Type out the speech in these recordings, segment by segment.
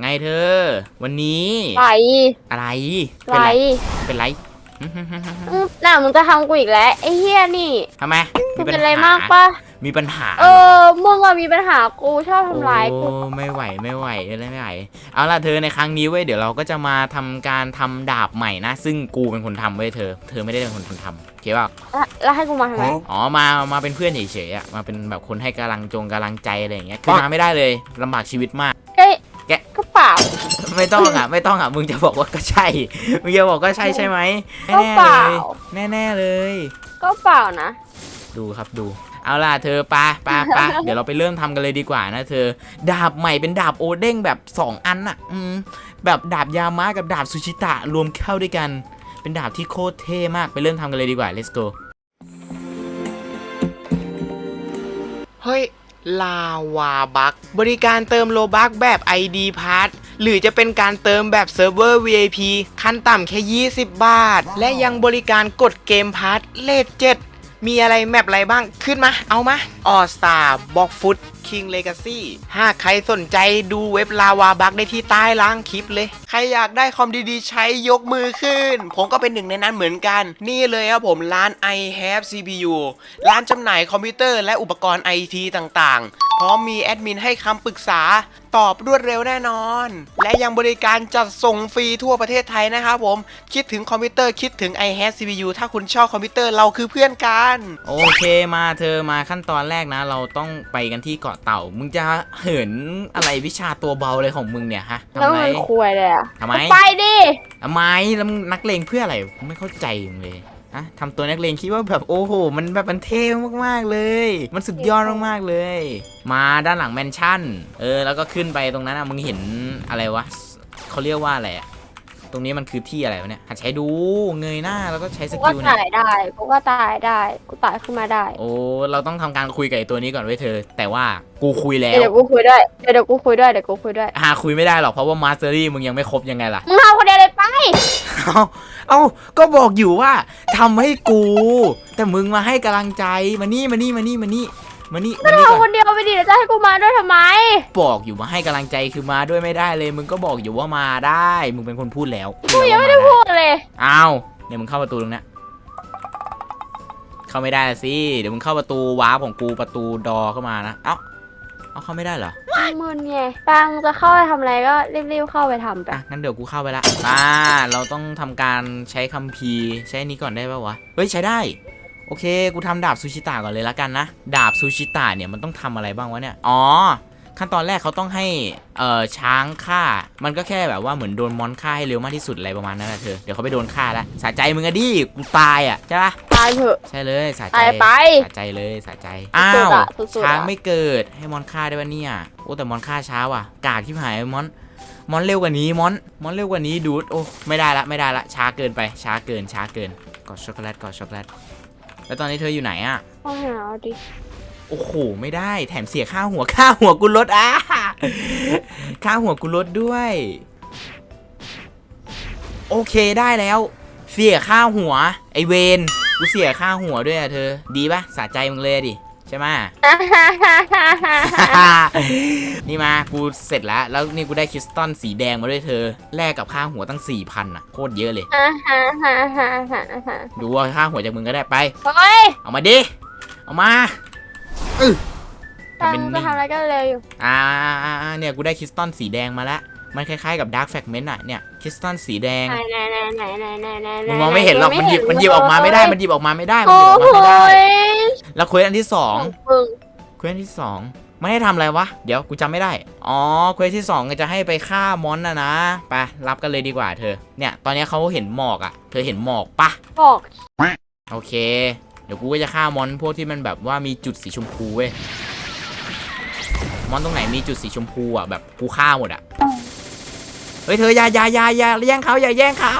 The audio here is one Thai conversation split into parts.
ไงเธอ วันนี้ไหลอะไรไหลเป็นไร เป็นไรอืมน่ะมึงจะทำกูอีกแล้วไอ้เฮียนี่ทำไมกูมีปัญเป็นอะไรหมากปะมีปัญหาเออมึงอะมีปัญหากูชอบทำร้ายกูโอ้ไม่ไหวไม่ไหวอะไรไม่ไหวเอาล่ะเธอในครั้งนี้เว้ยเดี๋ยวเราก็จะมาทำการทำดาบใหม่นะ ซึ่งกูเป็นคนทำเว้ยเธอ เธอไม่ได้เป็นคนทำโอเคเปล่าแล้วแล้วให้กูมาทำไมอ๋อมามาเป็นเพื่อนเฉยๆอะมาเป็นแบบคนให้กำลังจงกำลังใจอะไรอย่างเงี้ยคือมาไม่ได้เลยลำบากชีวิตมากเฮ้ยแกะก็เปล่า ไม่ต้องอะ ไม่ต้องอะ มึงจะบอกว่าก็ใช่ มึงจะบอกก็ใช่ใช่ไหมก็แน่เปๆเลล่า ย แน่ๆเลย ก็เปล่านะ ดูครับดู เอาล่ะเธอปะปะปะ เดี๋ยวเราไปเริ่มทำกันเลยดีกว่านะเธอ ดาบใหม่เป็นดาบโอเด้งแบบ 2 อันอะอืม แบบดาบยามะกับดาบซูชิตะรวมเข้าด้วยกัน เป็นดาบที่โคตรเท่มาก ไปเริ่มทำกันเลยดีกว่า let's go เฮ้ย ลาวาบักบริการเติมโลบักแบบ ID p a s s หรือจะเป็นการเติมแบบเซิร์ฟเวอร์ VIP ขั้นต่ำแค่ 20 บาท และยังบริการกดเกมพาร์ทเลทเจ็ด มีอะไรแมปอะไรบ้างขึ้นมา เอามาออสตาบ็อกฟุตคิงเลกาซี่หากใครสนใจดูเว็บลาวาบักได้ที่ใต้ล่างคลิปเลย ใครอยากได้คอมดีๆ ใช้ยกมือขึ้น ผมก็เป็นหนึ่งในนั้นเหมือนกัน นี่เลยครับผมร้าน i have CPU ร้านจำหน่ายคอมพิวเตอร์และอุปกรณ์ไอทีต่างๆ พร้อมมีแอดมินให้คำปรึกษาตอบรวดเร็วแน่นอน และยังบริการจัดส่งฟรีทั่วประเทศไทยนะครับผม คิดถึงคอมพิวเตอร์คิดถึง i have CPU ถ้าคุณชอบคอมพิวเตอร์เราคือเพื่อนกัน โอเคมาเธอมาขั้นตอนแรกนะ เราต้องไปกันที่เกาะเต่า มึงจะเหินอะไรวิชาตัวเบาเลยของมึงเนี่ยฮะแล้วทำไมมันควยเลยอะทำไม ไปดิทำไมแล้วมึงนักเลงเพื่ออะไรกูไม่เข้าใจมึงเลย อะทำตัวนักเลงคิดว่าแบบโอ้โห มันแบบมันเท่มากๆเลย มันสุดยอดมากๆเลย มาด้านหลังแมนชั่น เออ แล้วก็ขึ้นไปตรงนั้นอะมึงเห็นอะไรวะเขาเรียกว่าอะไรอะ ตรงนี้มันคือที่อะไรวะเนี่ยหัดใช้ดูเงยหน้าแล้วก็ใช้สกูก็กิลเนี่ย ตายได้กูก็ตายได้ กูตายขึ้นมาได้ โอ้ เราต้องทำการคุยกับไอ้ตัวนี้ก่อนไว้ยเธอ แต่ว่ากูคุยแล้ว เดี๋ยวกูคุยด้วย เดี๋ยวเดี๋ยวกูคุยด้วย เดี๋ยวกูคุยด้วย หาคุยไม่ได้หรอกเพราะว่ามาสเตอรี่มึงยังไม่ครบยังไงล่ะ มึงทำคนเดียวเลยไป เอาเอาก็บอกอยู่ว่าทำให้กู แต่มึงมาให้กำลังใจมานี่มานี่มานี่มานี่ มานี่ก็มานี่ก่ทำคอนนเดียวไปดิแล้วจะให้กูมาด้วยทำไม บอกอยู่มาให้กำลังใจคือมาด้วยไม่ได้เลย มึงก็บอกอยู่ว่ามาได้ มึงเป็นคนพูดแล้วกูยังไม่ได้พูดเลยอ้าวเดี๋ยวมึงเข้าประตูตรงเนี้ยเข้าไม่ได้สิเดี๋ยวมึงเข้าประตูวาร์ปของกูประตูดอเข้ามานะเอ้าเอาเข้าไม่ได้เหรอ มึนไงปังจะเข้าไปทำอะไรก็รีบๆเข้าไปทำไป อะงั้นเดี๋ยวกูเข้าไปละป้าเราต้องทำการใช้คัมภีร์ใช้อันนี้ก่อนได้ป่าวะ เฮ้ย ใช้ได้ โอเค กูทำดาบซูชิตะก่อนเลยละกันนะ ดาบซูชิตะเนี่ยมันต้องทำอะไรบ้างวะเนี่ย อ๋อ ขั้นตอนแรกเขาต้องให้ เอ่อ ช้างฆ่า มันก็แค่แบบว่าเหมือนโดนมอนฆ่าให้เร็วมากที่สุดอะไรประมาณนั้นแหละเธอ เดี๋ยวเขาไปโดนฆ่าแล้วสะใจมึงอะดิ กูตายอะใช่ปะตายเถอะ ใช่เลยสะใจตายไปสะใจเลยสะใจ อ้าสุดวๆอะสุดๆอะช้างไม่เกิด ให้มอนฆ่าได้ปะเนี่ย โอ้แต่มอนฆ่าช้าว่ะ กากที่หายมอนมอนเร็วกว่านี้มอนมอนเร็วกว่านี้ดูดโอ้ไม่ได้ละไม่ได้ละช้าเกินไปช้าเกินช้าเกินกอดช็อกโกแลตกอดช็อกโกแลต แล้วตอนนี้เธออยู่ไหนอะต้องหาเอาดิโอ้โหไม่ได้แถมเสียค่าหัวค่าหัวกูลดอะค่าหัวกูลดด้วย โอเคได้แล้ว เสียค่าหัว ไอเวนกูเสียค่าหัวด้วยอะเธอ ดีปะสะใจมึงเลยดิ ใช่ไหม นี่มากูเสร็จแล้ว แล้วนี่กูได้คริสตัลสีแดงมาด้วยเธอ แลกกับค่าหัวตั้ง4,000อะ โคตรเยอะเลย ดูว่าค่าหัวจากมึงก็ได้ไป เฮ้ยเอามาดิ เอามาอื้อตังทำเป็นจะไม่ทำอะไรก็เร็วอยู่อ่าอ่าอ่าเนี่ยกูได้คริสตัลสีแดงมาแล้ว มันคล้ายๆกับดาร์กแฟกเมนต์อะเนี่ยคริสตัลสีแดงไหนไหนไหนไหนไหนไหนไหนมึงมองไม่เห็นหรอกมันหยิบมันหยิบออกมาไม่ได้มันหยิบออกมาไม่ได้มันหยิบออกมาไม่ได้ แล้วเควสอันที่สองเควสที่สองไม่ให้ทำอะไรวะ เดี๋ยวกูจำไม่ได้ อ๋อ เควสที่สองก็จะให้ไปฆ่ามอนนะนะ ไป รับกันเลยดีกว่าเธอ เนี่ย ตอนนี้เขาเห็นหมอกอะ่ะ เธอเห็นหมอกปะบอก โอเค เดี๋ยวกูก็จะฆ่ามอนพวกที่มันแบบว่ามีจุดสีชมพูเว้ย มอนตรงไหนมีจุดสีชมพูอะแบบกูฆ่าหมดอะ เฮ้ยเธออย่าอย่าอย่าอย่าแย่งเขาอย่าแย่งเขา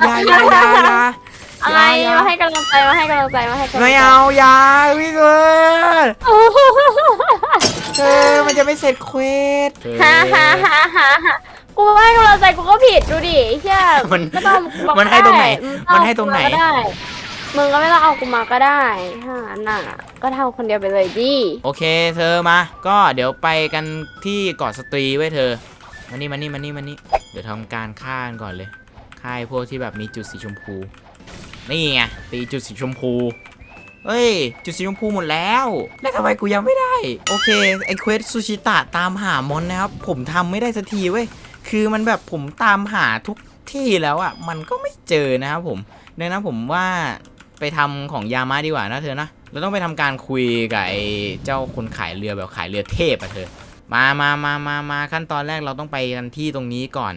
อย่าอย่าอย่าอย่าอะไรอย่ามาให้กำลังใจมาให้กำลังใจมาให้กำลังใจไม่เอาอย่าวิ่งเลยเธอมันจะไม่เสร็จเควสเธอฮ่าฮ่าฮ่าฮ่าฮ่ากูให้กำลังใจกูก็ผิดดูดิเชี่ยมันก็ต้องบอกมันให้ตรงไหนด้มันให้ตรงไหนมึเอากูมาก็ได้มึงก็ไม่ต้องเอากูมาก็ได้ถ้างั้นน่ะ ก็ทำคนเดียวไปเลยดิ โอเค เธอมา ก็เดี๋ยวไปกันที่เกาะสตรีไว้ยเธอ มานี่มานี่มานี่มานี่เดี๋ยวทำการฆ่ากันก่อนเลยฆ่าไอ้พวกที่แบบมีจุดสีชมพู นี่ไงตีจุดสีชมพูเฮ้ย จุดสีชมพูหมดแล้ว แล้วทำไมกูยังไม่ได้ โอเคไอเควสซูชิตะตามหามอนนะครับ ผมทำไม่ได้สักทีเว้ย คือมันแบบผมตามหาทุกที่แล้วอะ่ะ มันก็ไม่เจอนะครับผมดังนั้นผมว่าไปทำของยามาดีกว่านะเธอนะเราต้องไปทำการคุยกับไอเจ้าคนขายเรือแบบขายเรือเทพอะเธอ มามามามามาขั้นตอนแรกเราต้องไปกันที่ตรงนี้ก่อน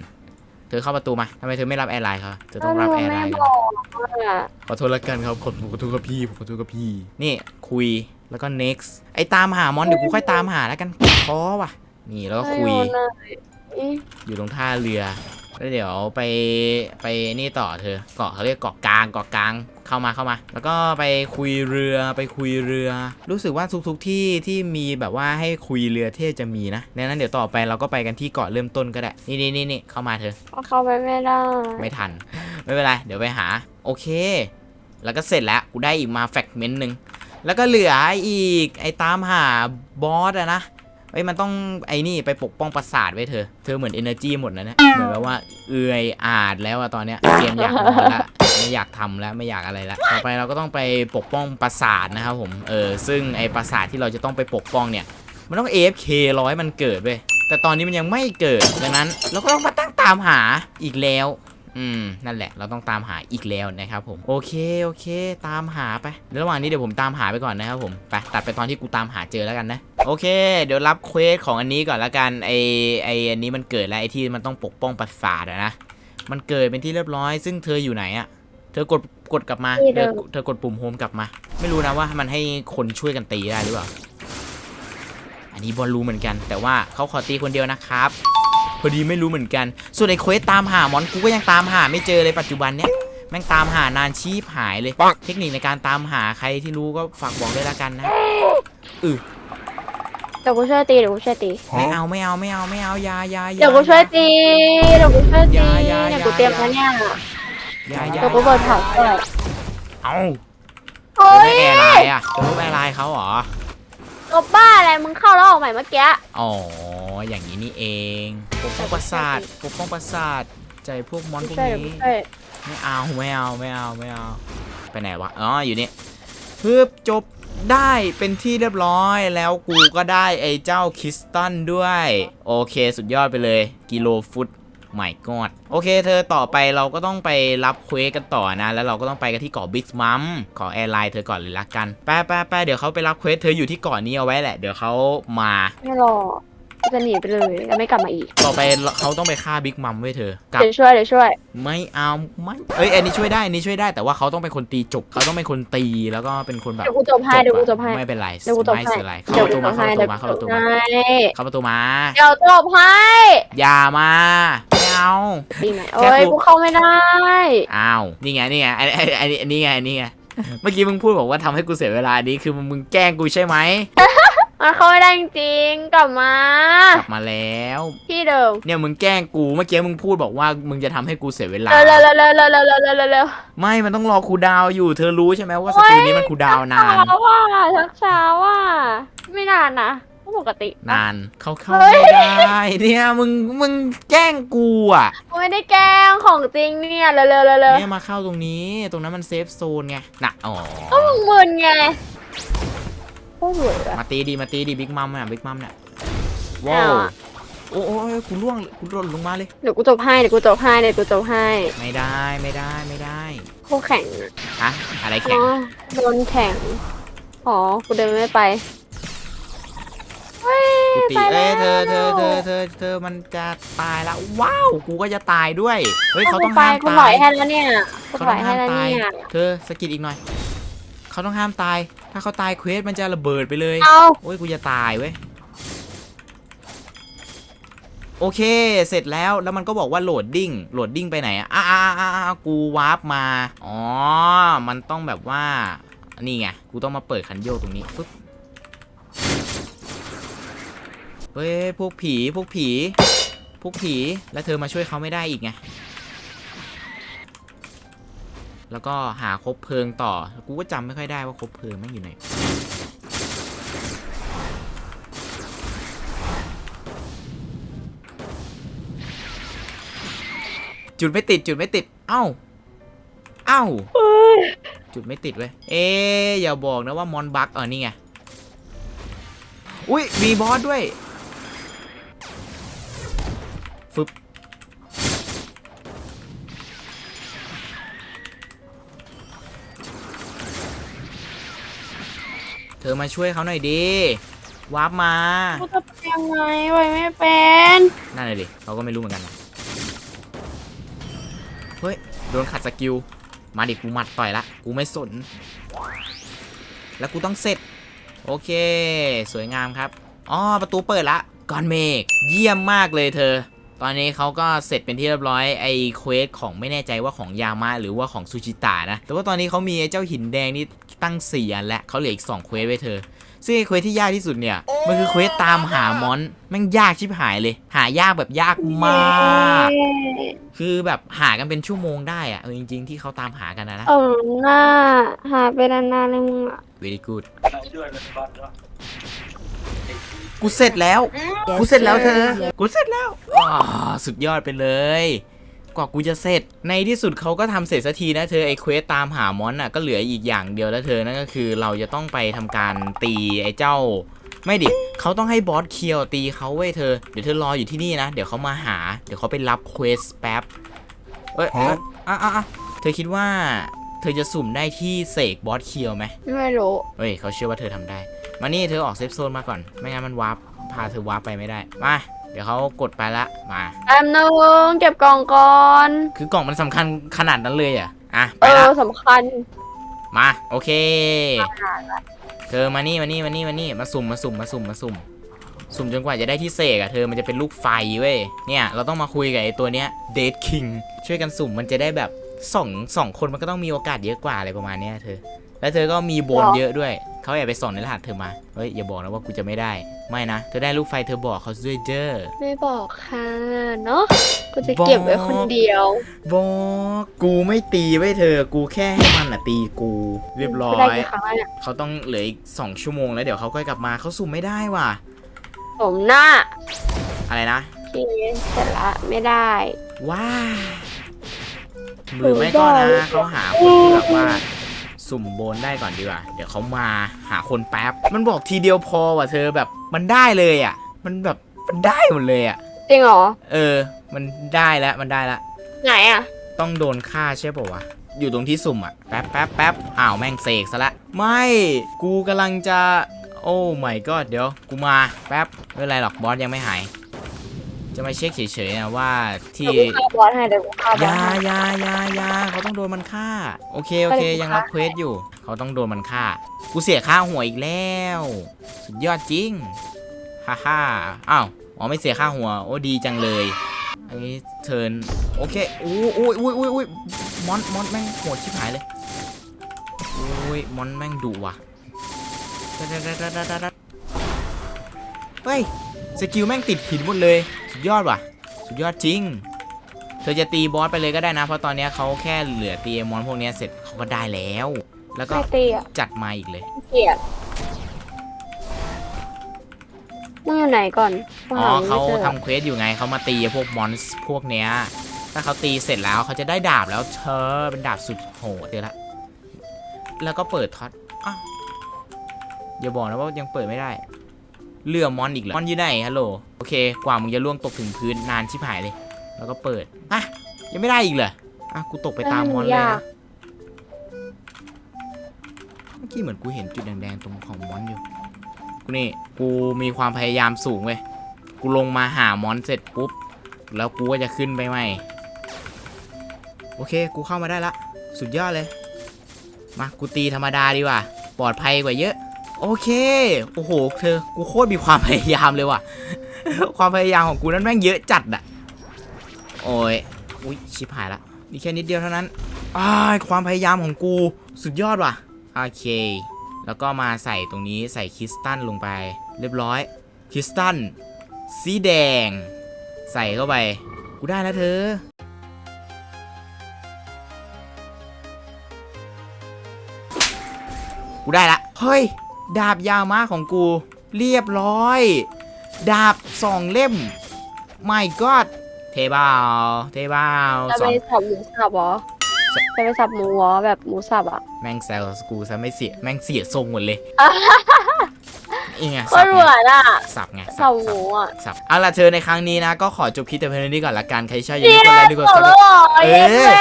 เธอเข้าประตูมาทำไมเธอไม่รับแอร์ไลน์เขาเธอต้องรับแอร์ไลน์ไม่ก่อนบอกอะขอโทษละกันครับขอขอโทษกับพี่ผมขอโทษกับพี่ นี่คุยแล้วก็ next ไอ้ตามหามอนเดี๋ยวกูค่อยตามหาแล้วกันท้อว่ะ นี่แล้วก็คุยให้โอนหน่อยอีอยู่ตรงท่าเรือ แล้วเดี๋ยวไปไปนี่ต่อเธอเกาะเขาเรียกเกาะกลางเกาะกลางเข้ามาเข้ามา แล้วก็ไปคุยเรือไปคุยเรือ รู้สึกว่าทุกๆที่ที่มีแบบว่าให้คุยเรือเทศจะมีนะดังนั้นเดี๋ยวต่อไปเราก็ไปกันที่เกาะเริ่มต้นก็ได้นี่นี่นี่นี่เข้ามาเธอเอาเข้าไปไม่ได้ไม่ทัน ไม่เป็นไรเดี๋ยวไปหา โอเค แล้วก็เสร็จแล้วกูได้อีกมาแฟกเมนต์หนึ่งแล้วก็เหลืออีกไอ้ตามหาบอสอะนะ ไอ้ยมันต้องไอ้นี่ไปปกป้องปราสาทไว้เธอ เธอเหมือน energy หมดแล้วเนี่ยเหมือนแบบว่าเอื่อยอาดแล้วอะตอนเนี้ยเกมอยากนอนละไม่อยากทำแล้วไม่อยากอะไรละต่อไปเราก็ต้องไปปกป้องปราสาทนะครับผมเออซึ่งไอ้ปราสาทที่เราจะต้องไปปกป้องเนี่ยมันต้อง AFK ร้อยมันเกิดเว้ยแต่ตอนนี้มันยังไม่เกิดดังนั้น เราก็ต้องมาตั้งตามหาอีกแล้ว อืม นั่นแหละ เราต้องตามหาอีกแล้วนะครับผม โอเค โอเค ตามหาไปเดี๋ยวระหว่างนี้เดี๋ยวผมตามหาไปก่อนนะครับผม ไป ตัดไปตอนที่กูตามหาเจอแล้วกันนะ โอเค เดี๋ยวรับเควสของอันนี้ก่อนละกัน ไอไออันนี้มันเกิดแล้วไอที่มันต้องปกป้องปราสาทอะนะ มันเกิดเป็นที่เรียบร้อย ซึ่งเธออยู่ไหนอะเธอกด กดกลับมา เธอเธอกดปุ่มโฮมกลับมา ไม่รู้นะว่ามันให้คนช่วยกันตีได้หรือเปล่า อันนี้บอลรู้เหมือนกัน แต่ว่าเขาขอตีคนเดียวนะครับพ อดีไม่รู้เหมือนกัน ส่วนไอ้เควสตามหามอนกูก็ยังตามหาไม่เจอเลยปัจจุบันเนี้ยแม่งตามหานานชีพหายเลย เทคนิคในการตามหาใครที่รู้ก็ฝากบอกด้วยละกันนะเดี๋ยวกูช่วยตีเดี๋ยวกูช่วยตีไม่เอาไม่เอาไม่เอาไม่เอาอยาอยาอยาเดี๋ยวกูช่วยตีเดี๋ยวกูช่วยตีอย่าอย่าเนี่ยอย่ากูเตรียมแล้วเนี่ยอยาอยาเดี๋ยวกูเปิดเผาเปิดเอาโอ้ไม่ยแอร์ไลน์อะจะรู้แอร์ไลน์เขาเหรอลบบ้าอะไรมึงเข้าแล้วออกใหม่เมื่อกี้อ๋อ อย่างนี้นี่เองปกป้องประสาทปกป้องประสาทใจพวกมอนพวกช่วยเดี๋ยวกูนี้ช่วยไม่เอาไม่เอาไม่เอาไม่เอาไปไหนวะอ๋ออยู่นี่ฮึบจบได้เป็นที่เรียบร้อยแล้วกูก็ได้ไอ้เจ้าคริสตันด้วย โอเคสุดยอดไปเลย กิโลฟุตไม่กอดโอเค เธอต่อไปเราก็ต้องไปรับเควสกันต่อนะ แล้วเราก็ต้องไปกันที่เกาะบิ๊กมัมขอแอร์ไลน์เธอก่อนเลยละกันไปไปไปเดี๋ยวเขาไปรับเควสเธออยู่ที่เกาะนี้เอาไว้แหละ เดี๋ยวเขามา ไม่รอกู จะหนีไปเลยแล้วไม่กลับมาอีกต่อไปเขาต้องไปฆ่าบิ๊กมัมไว้ยเธอกลับเดี๋ยวช่วยเดี๋ยวช่วย ไม่เอาไม่เอ้ยอันนี้ช่วยได้อันนี้ช่วยได้แต่ว่าเขาต้องเป็นคนตีจบเขาต้องเป็นคนตีแล้วก็เป็นคนแบบเดี๋ยวกูจบให้เดี๋ยวกูจบให้ไม่เป็นไรเดี๋ยวกูจบไม่ให้เป็นไรเข้าเดี๋ยวประกูตูจมาบเข้าให้ประเดี๋ตูยวมากูเข้าจประตูมาบให้เข้าประตูมาเดี๋ยวจบให้อย่ามาไม่เอาดีไหมแค่โอ้ยกูกูเข้าไม่ได้อ้าวนี่ไงนี่ไงอันอันอันอันนี้ไงอันนี้ไงเมื่อกี้มึงพูดบอกว่าทำให้กูเสียเวลานี้คือมึงแกล้งกูใช่ไหม มันเข้าไม่ได้จริงๆกลับมา กลับมาแล้ว ที่เดิมเนี่ยมึงแกล้งกูเมื่อกี้มึงพูดบอกว่ามึงจะทำให้กูเสียเวลา เร็วเร็วเร็วเร็วเร็วเร็วเร็วเร็วเร็วเร็วไม่มันต้องรอครูดาวอยู่ เธอรู้ใช่ไหมว่าสกิลนี้มันครูดาวนานช้าว่าชักช้าว่าไม่นานนะก็ปกตินานเขาเข้าเฮ้ย ไม่ได้เนี่ยมึงมึงแกล้งกูอะกูไม่ได้แกล้งของจริงเนี่ยเร็วเร็วเร็วเร็วเนี่ยมาเข้าตรงนี้ตรงนั้นมันเซฟโซนไงน่ะอ๋อก็มึงมึนไง โอ้โหอะ มาตีดีมาตีดีบิ๊กมัมอะบิ๊กมัมเนี่ยไม่ว้าเอาวอะโอ้โอ้ยกูล่วงกูหล่นลงมาเลย เดี๋ยวกูจบให้เดี๋ยวกูจบให้เดี๋ยวกูจบให้ไม่ได้ไม่ได้ไม่ได้คู่แข่งอะฮะอะไรอ๋แข็งอโดนแข่งอ๋อกูเดินไม่ไปเฮ้ยกูตีไปเอ้ยเธอแล้วเธอเธอเธอเธอมันจะตายแล้วว้าวกูก็จะตายด้วยเฮ้ยเขาต้องไปห้ามกูถตาอยยให้แล้วเนี่ยกูเขาถต้ออยงให้ห้ามแล้วตายเนี่ยเธอสะกิดอีกหน่อย เขาต้องห้ามตาย ถ้าเขาตายเควสมันจะระเบิดไปเลย เอาโอ้ยกูจะตายเว้ย โอเค เสร็จแล้ว แล้วมันก็บอกว่าโหลดดิ้ง โหลดดิ้งไปไหนอะอ่าอ่าอ่าอ่ากูวาร์ปมา อ๋อ มันต้องแบบว่า นี่ไง กูต้องมาเปิดคันโยกตรงนี้ปึ๊บเฮ้ย พวกผี พวกผี พวกผี แล้วเธอมาช่วยเขาไม่ได้อีกไง แล้วก็หาคบเพลิงต่อ กูก็จำไม่ค่อยได้ว่าคบเพลิงแม่งอยู่ไหนจุดไม่ติดจุดไม่ติด เอ้า เอ้า จุดไม่ติดเว้ย เอ๊อย่าบอกนะว่ามอนบักเออนี่ไง อุ้ยมีบอสด้วย ฟึบ ธอมาช่วยเขาหน่อยดิวาร์ปมากูจะเป็นยังไงไปไม่เป็นนั่นเลยดิเขาก็ไม่รู้เหมือนกันนะเฮ้ยโดนขัดสกิลมาดิกูหมัดต่อยละกูไม่สน แล้วกูต้องเสร็จ โอเค สวยงามครับอ๋อประตูเปิดละก่อนเมกเยี่ยมมากเลยเธอ ตอนนี้เขาก็เสร็จเป็นที่เรียบร้อยไอ้เควสของไม่แน่ใจว่าของยามะหรือว่าของซูชิตะนะแต่ว่าตอนนี้เขามีไอ้เจ้าหินแดงนี่ ตั้ง4อันแล้วเขาเหลืออีก2เควสไว้เธอ ซึ่งไอ้เควสที่ยากที่สุดเนี่ย มันคือเควสตามหามอนแม่งยากชิบหายเลย หายากแบบยากมาก คือแบบหากันเป็นชั่วโมงได้อะเออจริง ๆ ที่เขาตามหากันนะนะเออหน้าหาไปนานๆเลยมึงอะ very good กูเสร็จแล้ว กูเสร็จแล้วเธอ กูเสร็จแล้วอ๋อสุดยอดไปเลย กว่ากูจะเสร็จ ในที่สุดเขาก็ทำเสร็จสักทีนะเธอไอ้เควสตามหามอนอะก็เหลืออีกอย่างเดียวแล้วเธอนั่นก็คือเราจะต้องไปทำการตีไอ้เจ้า ไม่ดิเขาต้องให้บอสเคียวตีเขาเว้ยเธอเดี๋ยวเธอรออยู่ที่นี่นะ เดี๋ยวเขามาหา เดี๋ยวเขาไปรับเควสแป๊บเอ้ยเอ้ยอะอะอะเธอคิดว่าเธอจะสุ่มได้ที่เสกบอสเคียวไหมไม่รู้เฮ้ยเขาเชื่อว่าเธอทำได้ มานี่เธอออกเซฟโซนมาก่อน ไม่งั้นมันวาร์ปพาเธอวาร์ปไปไม่ได้ มา เดี๋ยวเขากดไปละมาแอมนึงเก็บกล่องก่อนคือกล่องมันสำคัญขนาดนั้นเลยอะอะไปเอละอสำคัญมาโอเค เธอมานี่มานี่มานี่มานี่มาสุ่มมาสุ่มมาสุ่มมาสุ่ม สุ่มจนกว่าจะได้ที่เสกอะเธอมันจะเป็นลูกไฟเว้ยเนี่ยเราต้องมาคุยกับไอ้ตัวเนี้ยเดทคิงช่วยกันสุ่มมันจะได้แบบสองสองคนมันก็ต้องมีโอกาสเยอะกว่าอะไรประมาณเนี้ยเธอ แล้วเธอก็มีโบนหรอเยอะด้วย เขาแอบไปส่องในรหัสเธอมา เฮ้ยอย่าบอกนะว่ากูจะไม่ได้ ไม่นะ เธอได้ลูกไฟเธอบอกเขาด้วยเด้อ ไม่บอกค่ะเนาะ กูจะเก็บไว้คนเดียว บอก กูไม่ตีไว้เธอ กูแค่ให้มันอะตีกู เรียบร้อไม่ได้ยกี่ครั้งแล้วเนี่ยเขาต้องเหลืออีกสองชั่วโมงแล้วเดี๋ยวเขาก็กลับมาเขาสุ่มไม่ได้ว่ะผมหน้า อะไรนะทีเสร็จละไม่ได้ ว้าหรือไม่ก็นะเขาหาคนที่แบบว่า สุ่มโบนได้ก่อนดีกว่า เดี๋ยวเขามาหาคนแป๊บ มันบอกทีเดียวพอว่ะเธอแบบมันได้เลยอะ มันแบบมันได้หมดเลยอะ จริงเหรอ เออ มันได้แล้วมันได้แล้ว ไหนอะ ต้องโดนฆ่าใช่ป่าวะ อยู่ตรงที่สุ่มอะ แป๊บแป๊บแป๊บอ้าวแม่งเสกซะละ ไม่ กูกำลังจะ โอ้ไม่ก็เดี๋ยว กูมาแป๊บไม่เป็นไรหรอกบอสยังไม่หาย จะมาเช็คเฉยๆนะว่าที่เดี๋ยวกูฆ่าบอสให้เดี๋ยวกูฆ่าบอสยาให้ยายายาเขา ต้องโดนมันฆ่า โอเคโอเคไปเลยยังรับค่ะเควสอยู่ เขาต้องโดนมันฆ่า กูเสียค่าหัวอีกแล้ว สุดยอดจริง ฮ่าฮ่าอ้าวอ๋อไม่เสียค่าหัว โอ้ดีจังเลย อันนี้เทิร์นโอเคอู้อุ้ยอุ้ยอุ้ยอุ้ยมอนมอนแม่งโหดชิบหายเลยอุ้ยมอนแม่งดุว่ะดัดดัดดัดดัดดัดดัดเฮ้ยสกิลแม่งติดหินหมดเลย สุดยอดว่ะ สุดยอดจริง เธอจะตีบอสไปเลยก็ได้นะ เพราะตอนเนี้ยเขาแค่เหลือตีไอ้มอนพวกเนี้ยเสร็จเขาก็ได้แล้ว แล้วก็ไม่ตีอะจัดมาอีกเลย เกลียดมึงอยู่ไหนก่อนกูอ๋อหมึงเขาไม่จอทำเควสอยู่ไงเขามาตีพวกมอนส์พวกเนี้ย ถ้าเขาตีเสร็จแล้วเขาจะได้ดาบแล้วเธอเป็นดาบสุดโหดเดี๋ยวละ แล้วก็เปิดท็อตอะอย่าบอกนะว่ายังเปิดไม่ได้ เรือมอนอีกเหรอมอนอยู่ไหนฮัลโหลโอเค กว่ามึงจะล่วงตกถึงพื้นนานชิบหายเลย แล้วก็เปิดอะยังไม่ได้อีกเหรออะกูตกไปตามมอนเลยนะเมื่อกี้เหมือนกูเห็นจุดแดงๆตรงของมอนอยู่ กูนี่กูมีความพยายามสูงเว้ย กูลงมาหามอนเสร็จปุ๊บ แล้วกูก็จะขึ้นไปใหม่ โอเค กูเข้ามาได้ละ สุดยอดเลย มากูตีธรรมดาดีกว่า ปลอดภัยกว่าเยอะ โอเค โอ้โห เธอ กูโคตรมีความพยายามเลยว่ะ ความพยายามของกูนั้นแม่งเยอะจัดอะ โอ้ยอุ้ยชิบหายละนี่แค่นิดเดียวเท่านั้นอ้าความพยายามของกูสุดยอดว่ะโอเค แล้วก็มาใส่ตรงนี้ใส่คริสตัลลงไป เรียบร้อยคริสตัลสีแดง ใส่เข้าไป กูได้แล้วเธอกูได้ละ เฮ้ย ดาบยามาของกู เรียบร้อย ดาบสองเล่มไม่ กอดเทบ้าเทบ้าจะสไปองสับหมูสับเหรอจะไปสับหมูเหรอแบบหมูสับอะ แม่งแซวกูซะไม่เสียแม่งเสียทรงหมดเลยอีไงโคสัตบรไงเหมือนอะสับไงสับหมูอะสับเอาล่ะเธอในครั้งนี้นะ ก็ขอจบคลิปแต่เพียงเท่านี้ก่อนละกันใครชอบอย่าลืมกดไลค์ดีกว่าจบซับ แล้วเหรอเออเย้แม่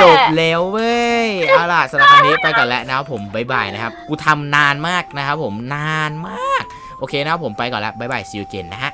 จบแล้วเว้ย เอาล่ะสำหรับครั้งนี้ไปก่อนแล้วนะครับผมบ๊ายบายนะครับ กูทำนานมากนะครับผมนานมาก โอเคนะครับผมไปก่อนแล้วบ๊ายบาย see you again นะฮะ